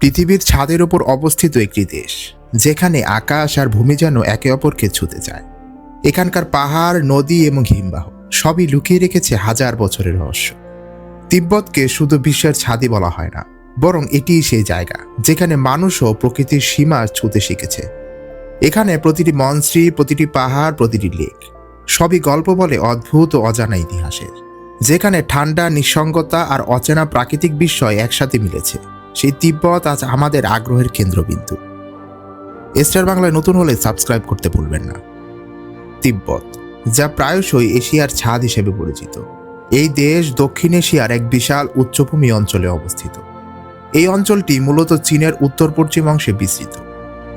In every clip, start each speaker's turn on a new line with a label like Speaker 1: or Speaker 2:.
Speaker 1: পৃথিবীর ছাদের ওপর অবস্থিত একটি দেশ, যেখানে আকাশ আর ভূমি যেন একে অপরকে ছুতে চায়। এখানকার পাহাড়, নদী এবং হিমবাহ সবই লুকিয়ে রেখেছে হাজার বছরের রহস্য। তিব্বতকে শুধু বিশ্বের ছাদি বলা হয় না, বরং এটিই সেই জায়গা, যেখানে মানুষও প্রকৃতির সীমা ছুতে শিখেছে। এখানে প্রতিটি মনশ্রী প্রতিটি পাহাড়, প্রতিটি লেক, সবই গল্প বলে অদ্ভুত ও অজানা ইতিহাসের, যেখানে ঠান্ডা, নিঃসঙ্গতা আর অচেনা প্রাকৃতিক বিস্ময় একসাথে মিলেছে। সেই তিব্বত আজ আমাদের আগ্রহের কেন্দ্রবিন্দু। স্টার বাংলায় নতুন হলে সাবস্ক্রাইব করতে ভুলবেন না। তিব্বত, যা প্রায়শই এশিয়ার ছাদ হিসেবে পরিচিত। এই দেশ দক্ষিণ এশিয়ার এক বিশাল উচ্চভূমি অঞ্চলে অবস্থিত। এই অঞ্চলটি মূলত চীনের উত্তর পশ্চিম অংশে বিস্তৃত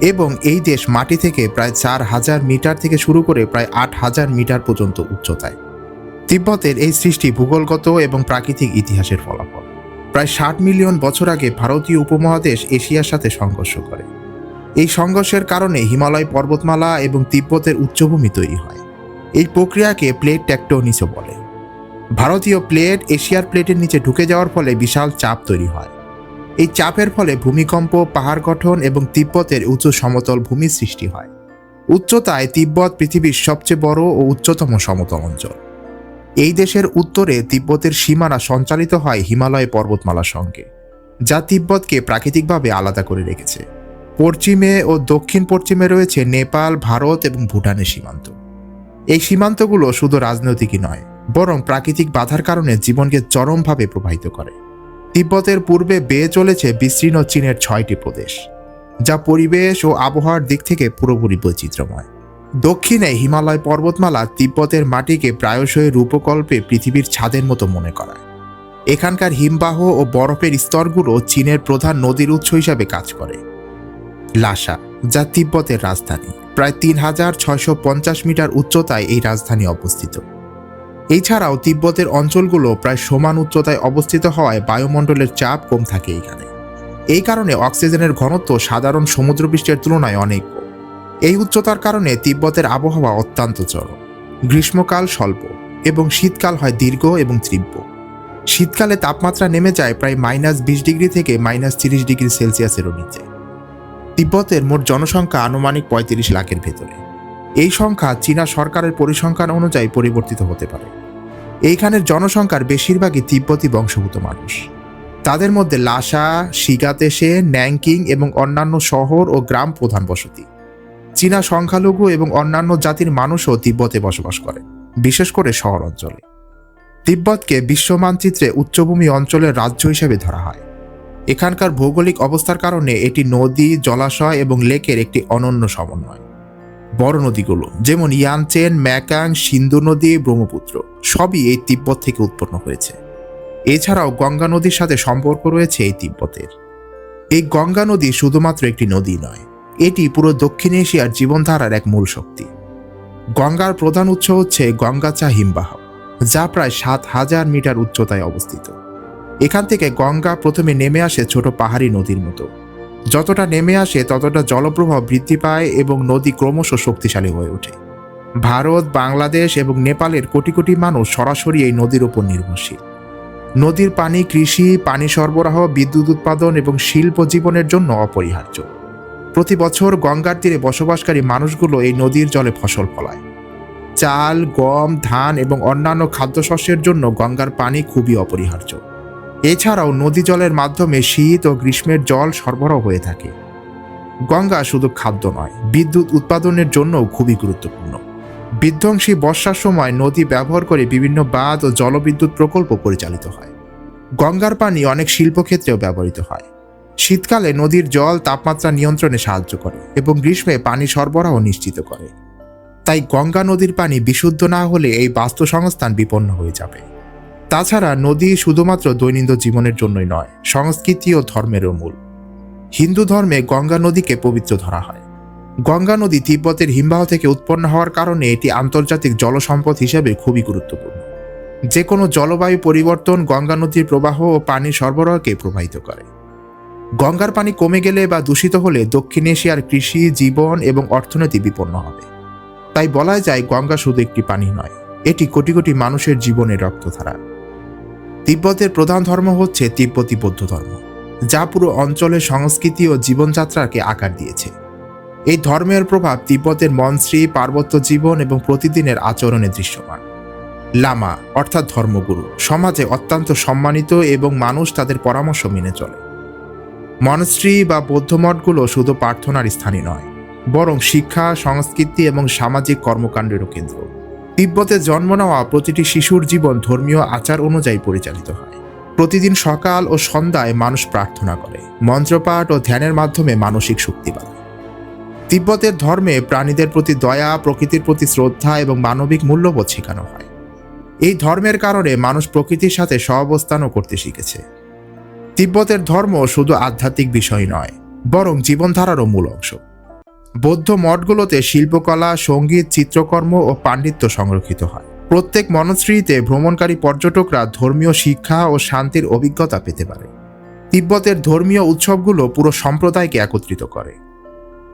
Speaker 1: এবং এই দেশ মাটি থেকে প্রায় চার হাজার মিটার থেকে শুরু করে প্রায় আট হাজার মিটার পর্যন্ত উচ্চতায়। তিব্বতের এই সৃষ্টি ভূগোলগত এবং প্রাকৃতিক ইতিহাসের ফলাফল। প্রায় ষাট মিলিয়ন বছর আগে ভারতীয় উপমহাদেশ এশিয়ার সাথে সংঘর্ষ করে। এই সংঘর্ষের কারণে হিমালয় পর্বতমালা এবং তিব্বতের উচ্চভূমি তৈরি হয়। এই প্রক্রিয়াকে প্লেট ট্যাক্টোনিসও বলে। ভারতীয় প্লেট এশিয়ার প্লেটের নিচে ঢুকে যাওয়ার ফলে বিশাল চাপ তৈরি হয়। এই চাপের ফলে ভূমিকম্প, পাহাড় গঠন এবং তিব্বতের উঁচু সমতল ভূমি সৃষ্টি হয়। উচ্চতায় তিব্বত পৃথিবীর সবচেয়ে বড় ও উচ্চতম সমতল অঞ্চল। এই দেশের উত্তরে তিব্বতের সীমানা সঞ্চালিত হয় হিমালয় পর্বতমালার সঙ্গে, যা তিব্বতকে প্রাকৃতিকভাবে আলাদা করে রেখেছে। পশ্চিমে ও দক্ষিণ পশ্চিমে রয়েছে নেপাল, ভারত এবং ভুটানের সীমান্ত। এই সীমান্তগুলো শুধু রাজনৈতিকই নয়, বরং প্রাকৃতিক বাধার কারণে জীবনকে চরমভাবে প্রবাহিত করে। তিব্বতের পূর্বে বেয়ে চলেছে বিস্তীর্ণ চীনের ছয়টি প্রদেশ, যা পরিবেশ ও আবহাওয়ার দিক থেকে পুরোপুরি বৈচিত্র্যময়। দক্ষিণে হিমালয় পর্বতমালা তিব্বতের মাটিকে প্রায়শই রূপকল্পে পৃথিবীর ছাদের মতো মনে করায়। এখানকার হিমবাহ ও বরফের স্তরগুলো চীনের প্রধান নদীর উৎস হিসাবে কাজ করে। লাসা, যা তিব্বতের রাজধানী, প্রায় তিন হাজার ছয়শো পঞ্চাশ মিটার উচ্চতায় এই রাজধানী অবস্থিত। এছাড়াও তিব্বতের অঞ্চলগুলো প্রায় সমান উচ্চতায় অবস্থিত হওয়ায় বায়ুমণ্ডলের চাপ কম থাকে এখানে। এই কারণে অক্সিজেনের ঘনত্ব সাধারণ সমুদ্রপৃষ্ঠের তুলনায় অনেক এই উচ্চতার কারণে তিব্বতের আবহাওয়া অত্যন্ত চরম। গ্রীষ্মকাল স্বল্প এবং শীতকাল হয় দীর্ঘ এবং তীব্র। শীতকালে তাপমাত্রা নেমে যায় প্রায় মাইনাস বিশ ডিগ্রি থেকে মাইনাস তিরিশ ডিগ্রি সেলসিয়াসেরও নিচে। তিব্বতের মোট জনসংখ্যা আনুমানিক পঁয়ত্রিশ লাখের ভেতরে। এই সংখ্যা চীনা সরকারের পরিসংখ্যান অনুযায়ী পরিবর্তিত হতে পারে। এইখানের জনসংখ্যার বেশিরভাগই তিব্বতী বংশভূত মানুষ। তাদের মধ্যে লাসা শিগাতেশে ন্যাংকিং এবং অন্যান্য শহর ও গ্রাম প্রধান বসতি। চীনা সংখ্যালঘু এবং অন্যান্য জাতির মানুষও তিব্বতে বসবাস করে, বিশেষ করে শহর অঞ্চলে। তিব্বতকে বিশ্ব মানচিত্রে উচ্চভূমি অঞ্চলের রাজ্য হিসেবে ধরা হয়। এখানকার ভৌগোলিক অবস্থার কারণে এটি নদী, জলাশয় এবং লেকের একটি অনন্য সমন্বয়। বড় নদীগুলো, যেমন ইয়ানচেন, ম্যাকাং, সিন্ধু নদী, ব্রহ্মপুত্র, সবই এই তিব্বত থেকে উৎপন্ন হয়েছে। এছাড়াও গঙ্গা নদীর সাথে সম্পর্ক রয়েছে এই তিব্বতের। এই গঙ্গা নদী শুধুমাত্র একটি নদী নয় এটি পুরো দক্ষিণ এশিয়ার জীবনধারার এক মূল শক্তি। গঙ্গার প্রধান উৎস হচ্ছে গঙ্গাচা হিমবাহ, যা প্রায় সাত হাজার মিটার উচ্চতায় অবস্থিত। এখান থেকে গঙ্গা প্রথমে নেমে আসে ছোট পাহাড়ি নদীর মতো। যতটা নেমে আসে, ততটা জলপ্রবাহ বৃদ্ধি পায় এবং নদী ক্রমশ শক্তিশালী হয়ে ওঠে। ভারত, বাংলাদেশ এবং নেপালের কোটি কোটি মানুষ সরাসরি এই নদীর উপর নির্ভরশীল। নদীর পানি কৃষি, পানি সরবরাহ, বিদ্যুৎ উৎপাদন এবং শিল্প জীবনের জন্য অপরিহার্য। প্রতি বছর গঙ্গার তীরে বসবাসকারী মানুষগুলো এই নদীর জলে ফসল ফলায়। চাল, গম, ধান এবং অন্যান্য খাদ্যশস্যের জন্য গঙ্গার পানি খুবই অপরিহার্য। এছাড়াও নদী জলের মাধ্যমে শীত ও গ্রীষ্মের জল সরবরাহ হয়ে থাকে। গঙ্গা শুধু খাদ্য নয়, বিদ্যুৎ উৎপাদনের জন্যও খুবই গুরুত্বপূর্ণ। বিধ্বংসী বর্ষার সময় নদী ব্যবহার করে বিভিন্ন বাঁধ ও জলবিদ্যুৎ প্রকল্প পরিচালিত হয়। গঙ্গার পানি অনেক শিল্পক্ষেত্রেও ব্যবহৃত হয়। শীতকালে নদীর জল তাপমাত্রা নিয়ন্ত্রণে সাহায্য করে এবং গ্রীষ্মে পানি সরবরাহ নিশ্চিত করে। তাই গঙ্গা নদীর পানি বিশুদ্ধ না হলে এই বাস্তু সংস্থান বিপন্ন হয়ে যাবে। তাছাড়া নদী শুধুমাত্র দৈনন্দিন জীবনের জন্যই নয়, সংস্কৃতি ও ধর্মেরও মূল। হিন্দু ধর্মে গঙ্গা নদীকে পবিত্র ধরা হয়। গঙ্গা নদী তিব্বতের হিমবাহ থেকে উৎপন্ন হওয়ার কারণে এটি আন্তর্জাতিক জলসম্পদ হিসেবে খুবই গুরুত্বপূর্ণ। যে কোনো জলবায়ু পরিবর্তন গঙ্গা নদীর প্রবাহ ও পানি সরবরাহকে প্রভাবিত করে। গঙ্গার পানি কমে গেলে বা দূষিত হলে দক্ষিণ এশিয়ার কৃষি, জীবন এবং অর্থনীতি বিপন্ন হবে। তাই বলা যায় গঙ্গা শুধু একটি পানি নয়, এটি কোটি কোটি মানুষের জীবনের রক্তধারা। তিব্বতের প্রধান ধর্ম হচ্ছে তিব্বতী বৌদ্ধ ধর্ম, যা পুরো অঞ্চলের সংস্কৃতি ও জীবনযাত্রাকে আকার দিয়েছে। এই ধর্মের প্রভাব তিব্বতের মনশ্রী পার্বত্য জীবন এবং প্রতিদিনের আচরণে দৃশ্যমান। লামা, অর্থাৎ ধর্মগুরু, সমাজে অত্যন্ত সম্মানিত এবং মানুষ তাদের পরামর্শ মেনে চলে। মনস্ট্রি বা বৌদ্ধ মঠগুলো শুধু প্রার্থনার স্থানই নয়, বরং শিক্ষা, সংস্কৃতি এবং সামাজিক কর্মকাণ্ডেরও কেন্দ্র। তিব্বতে জন্ম নেওয়া প্রতিটি শিশুর জীবন ধর্মীয় আচার অনুযায়ী পরিচালিত হয়। প্রতিদিন সকাল ও সন্ধ্যায় মানুষ প্রার্থনা করে, মন্ত্রপাঠ ও ধ্যানের মাধ্যমে মানসিক শক্তি পায়। তিব্বতের ধর্মে প্রাণীদের প্রতি দয়া, প্রকৃতির প্রতি শ্রদ্ধা এবং মানবিক মূল্যবোধ শেখানো হয়। এই ধর্মের কারণে মানুষ প্রকৃতির সাথে সহাবস্থানও করতে শিখেছে। তিব্বতের ধর্ম শুধু আধ্যাত্মিক বিষয় নয়, বরং জীবনধারারও মূল অংশ। বৌদ্ধ মঠগুলোতে শিল্পকলা, সংগীত, চিত্রকর্ম ও পাণ্ডিত্য সংরক্ষিত হয়। প্রত্যেক মনশ্রীতে ভ্রমণকারী পর্যটকরা ধর্মীয় শিক্ষা ও শান্তির অভিজ্ঞতা পেতে পারে। তিব্বতের ধর্মীয় উৎসবগুলো পুরো সম্প্রদায়কে একত্রিত করে।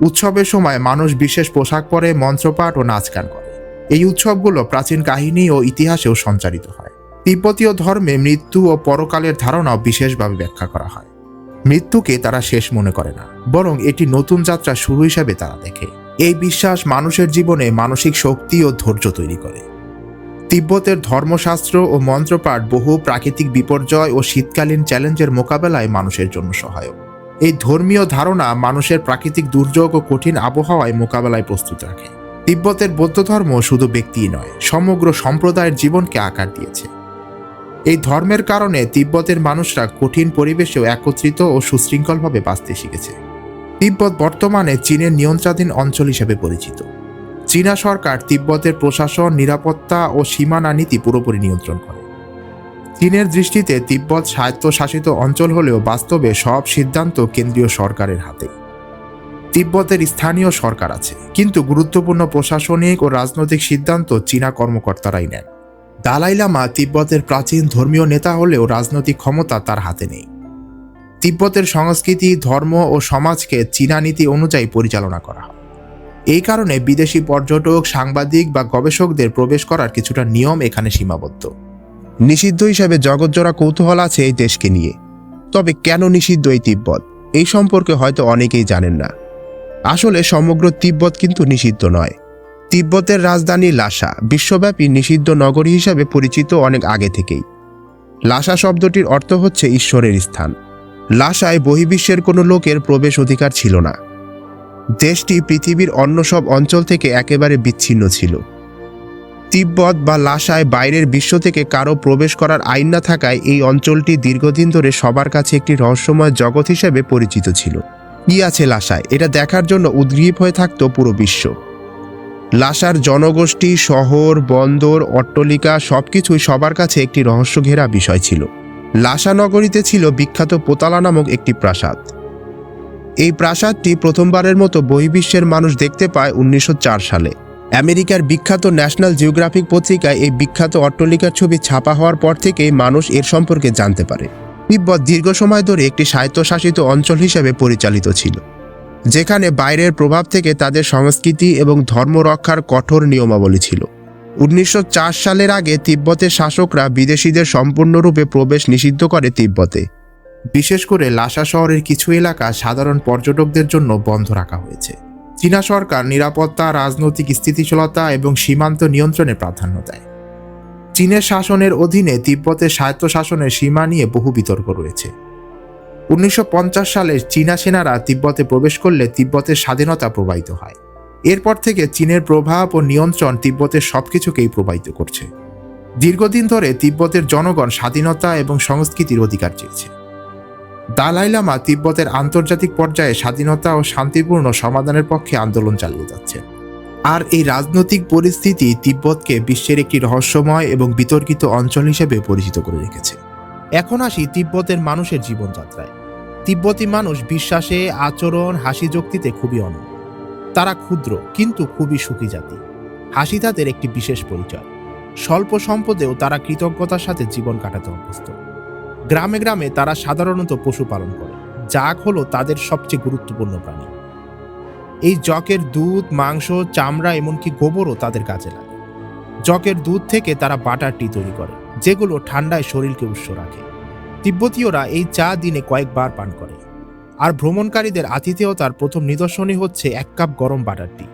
Speaker 1: উৎসবের সময় মানুষ বিশেষ পোশাক পরে, মন্ত্রপাঠ ও নাচ গান করে। এই উৎসবগুলো প্রাচীন কাহিনী ও ইতিহাসেও সঞ্চারিত হয়। তিব্বতীয় ধর্মে মৃত্যু ও পরকালের ধারণাও বিশেষভাবে ব্যাখ্যা করা হয়। মৃত্যুকে তারা শেষ মনে করে না, বরং এটি নতুন যাত্রা শুরু হিসাবে তারা দেখে। এই বিশ্বাস মানুষের জীবনে মানসিক শক্তি ও ধৈর্য তৈরি করে। তিব্বতের ধর্মশাস্ত্র ও মন্ত্রপাঠ বহু প্রাকৃতিক বিপর্যয় ও শীতকালীন চ্যালেঞ্জের মোকাবেলায় মানুষের জন্য সহায়ক। এই ধর্মীয় ধারণা মানুষের প্রাকৃতিক দুর্যোগ ও কঠিন আবহাওয়ায় মোকাবেলায় প্রস্তুত রাখে। তিব্বতের বৌদ্ধ ধর্ম শুধু ব্যক্তিই নয়, সমগ্র সম্প্রদায়ের জীবনকে আকার দিয়েছে। এই ধর্মের কারণে তিব্বতের মানুষরা কঠিন পরিবেশেও একত্রিত ও সুশৃঙ্খলভাবে বাঁচতে শিখেছে। তিব্বত বর্তমানে চীনের নিয়ন্ত্রণাধীন অঞ্চল হিসেবে পরিচিত। চীনা সরকার তিব্বতের প্রশাসন, নিরাপত্তা ও সীমানা নীতি পুরোপুরি নিয়ন্ত্রণ করে। চীনের দৃষ্টিতে তিব্বত স্বায়ত্তশাসিত অঞ্চল হলেও বাস্তবে সব সিদ্ধান্ত কেন্দ্রীয় সরকারের হাতে। তিব্বতের স্থানীয় সরকার আছে, কিন্তু গুরুত্বপূর্ণ প্রশাসনিক ও রাজনৈতিক সিদ্ধান্ত চীনা কর্মকর্তারাই নেন। দালাই লামা তিব্বতের প্রাচীন ধর্মীয় নেতা হলেও রাজনৈতিক ক্ষমতা তার হাতে নেই। তিব্বতের সংস্কৃতি, ধর্ম ও সমাজকে চীনা নীতি অনুযায়ী পরিচালনা করা হয়। এই কারণে বিদেশি পর্যটক, সাংবাদিক বা গবেষকদের প্রবেশ করার কিছুটা নিয়ম এখানে সীমাবদ্ধ।
Speaker 2: নিষিদ্ধ হিসাবে জগৎজোড়া কৌতূহল আছে এই দেশকে নিয়ে। তবে কেন নিষিদ্ধ এই তিব্বত? এই সম্পর্কে হয়তো অনেকেই জানেন না। আসলে সমগ্র তিব্বত কিন্তু নিষিদ্ধ নয়। তিব্বতের রাজধানী লাসা, বিশ্বব্যাপী নিষিদ্ধ নগরী হিসাবে পরিচিত অনেক আগে থেকেই। লাসা শব্দটির অর্থ হচ্ছে ঈশ্বরের স্থান। লাসায় বহির্বিশ্বের কোনো লোকের প্রবেশ অধিকার ছিল না। দেশটি পৃথিবীর অন্য সব অঞ্চল থেকে একেবারে বিচ্ছিন্ন ছিল। তিব্বত বা লাসায় বাইরের বিশ্ব থেকে কারও প্রবেশ করার আইন না থাকায় এই অঞ্চলটি দীর্ঘদিন ধরে সবার কাছে একটি রহস্যময় জগৎ হিসেবে পরিচিত ছিল। কি আছে লাসায়? এটা দেখার জন্য উদ্গ্রীব হয়ে থাকত পুরো বিশ্ব। লাসার জনগোষ্ঠী, শহর, বন্দর, অট্টলিকা সবকিছুই সবার কাছে একটি রহস্য ঘেরা বিষয় ছিল। লাসা নগরীতে ছিল বিখ্যাত পোতালা নামক একটি প্রাসাদ। এই প্রাসাদটি প্রথমবারের মতো বহির্বিশ্বের মানুষ দেখতে পায় উনিশশো চার সালে। আমেরিকার বিখ্যাত ন্যাশনাল জিওগ্রাফিক পত্রিকায় এই বিখ্যাত অট্টলিকার ছবি ছাপা হওয়ার পর থেকেই মানুষ এর সম্পর্কে জানতে পারে। তিব্বত দীর্ঘ সময় ধরে একটি স্বায়ত্তশাসিত অঞ্চল হিসেবে পরিচালিত ছিল। যেখানে বাইরের প্রভাব থেকে তাদের সংস্কৃতি এবং ধর্ম রক্ষার কঠোর নিয়মাবলী ছিল। উনিশশো চার সালের আগে তিব্বতের শাসকরা বিদেশিদের সম্পূর্ণরূপে প্রবেশ নিষিদ্ধ করে তিব্বতে।
Speaker 1: বিশেষ করে লাসা শহরের কিছু এলাকা সাধারণ পর্যটকদের জন্য বন্ধ রাখা হয়েছে। চীনা সরকার নিরাপত্তা, রাজনৈতিক স্থিতিশীলতা এবং সীমান্ত নিয়ন্ত্রণে প্রাধান্য দেয়। চীনের শাসনের অধীনে তিব্বতের স্বায়ত্তশাসনের সীমা নিয়ে বহু বিতর্ক রয়েছে। উনিশশো পঞ্চাশ সালে চীনা সেনারা তিব্বতে প্রবেশ করলে তিব্বতের স্বাধীনতা প্রবাহিত হয়। এরপর থেকে চীনের প্রভাব ও নিয়ন্ত্রণ তিব্বতের সবকিছুকেই প্রবাহিত করছে। দীর্ঘদিন ধরে তিব্বতের জনগণ স্বাধীনতা এবং সংস্কৃতির অধিকার চেয়েছে। দালাই লামা তিব্বতের আন্তর্জাতিক পর্যায়ে স্বাধীনতা ও শান্তিপূর্ণ সমাধানের পক্ষে আন্দোলন চালিয়ে যাচ্ছেন আর এই রাজনৈতিক পরিস্থিতি তিব্বতকে বিশ্বের একটি রহস্যময় এবং বিতর্কিত অঞ্চল হিসেবে পরিচিত করে রেখেছে। এখন আসি তিব্বতের মানুষের জীবনযাত্রায়। তিব্বতী মানুষ বিশ্বাসে, আচরণ, হাসি যুক্তিতে খুবই অনন্য। তারা ক্ষুদ্র, কিন্তু খুবই সুখী জাতি। হাসি তাদের একটি বিশেষ পরিচয়। স্বল্প সম্পদেও তারা কৃতজ্ঞতার সাথে জীবন কাটাতে অভ্যস্ত। গ্রামে গ্রামে তারা সাধারণত পশুপালন করে। জাগ হলো তাদের সবচেয়ে গুরুত্বপূর্ণ প্রাণী। এই জকের দুধ, মাংস, চামড়া, এমনকি গোবরও তাদের কাজে লাগে। জকের দুধ থেকে তারা বাটার টি তৈরি করে, যেগুলো ঠান্ডায় শরীরকে উৎস রাখে। তিব্বতীয়রা এই চা দিনে কয়েকবার পান করে। আর ভ্রমণকারীদের আতিথেয়তার প্রথম নিদর্শনই হচ্ছে এক কাপ গরম বাটার টি।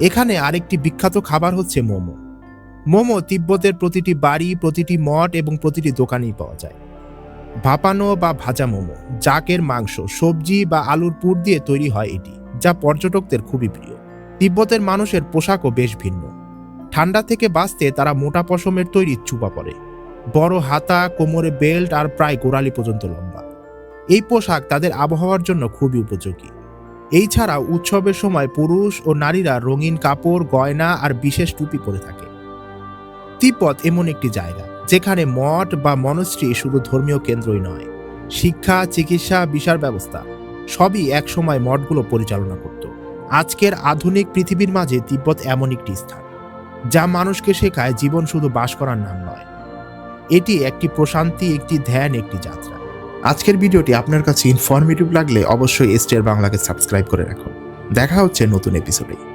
Speaker 1: এখানে আরেকটি বিখ্যাত খাবার হচ্ছে মোমো। মোমো তিব্বতের প্রতিটি বাড়ি, প্রতিটি মঠ এবং প্রতিটি দোকানেই পাওয়া যায়। ভাপানো বা ভাজা মোমো, জাকের মাংস, সবজি বা আলুর পুর দিয়ে তৈরি হয় এটি, যা পর্যটকদের খুবই প্রিয়। তিব্বতের মানুষের পোশাকও বেশ ভিন্ন। ঠান্ডা থেকে বাঁচতে তারা মোটা পশমের তৈরি চুপা পরে। বড় হাতা, কোমরে বেল্ট আর প্রায় গোড়ালি পর্যন্ত লম্বা। এই পোশাক তাদের আবহাওয়ার জন্য খুবই উপযোগী। এই ছাড়া উৎসবের সময় পুরুষ ও নারীরা রঙিন কাপড়, গয়না আর বিশেষ টুপি পরে থাকে। তিব্বত এমন একটি জায়গা, যেখানে মঠ বা মনস্ট্রি শুধু ধর্মীয় কেন্দ্রই নয়। শিক্ষা, চিকিৎসা, বিচার ব্যবস্থা, সবই একসময় মঠগুলো পরিচালনা করত। আজকের আধুনিক পৃথিবীর মাঝে তিব্বত এমন একটি স্থান, যা মানুষকে শেখায় জীবন শুধু বাস করার নাম নয়। এটি একটি প্রশান্তি, একটি ধ্যান, একটি যাত্রা। আজকের ভিডিওটি আপনার কাছে ইনফরমেটিভ লাগলে অবশ্যই এস্টের বাংলাকে সাবস্ক্রাইব করে রাখুন। দেখা হচ্ছে নতুন এপিসোডে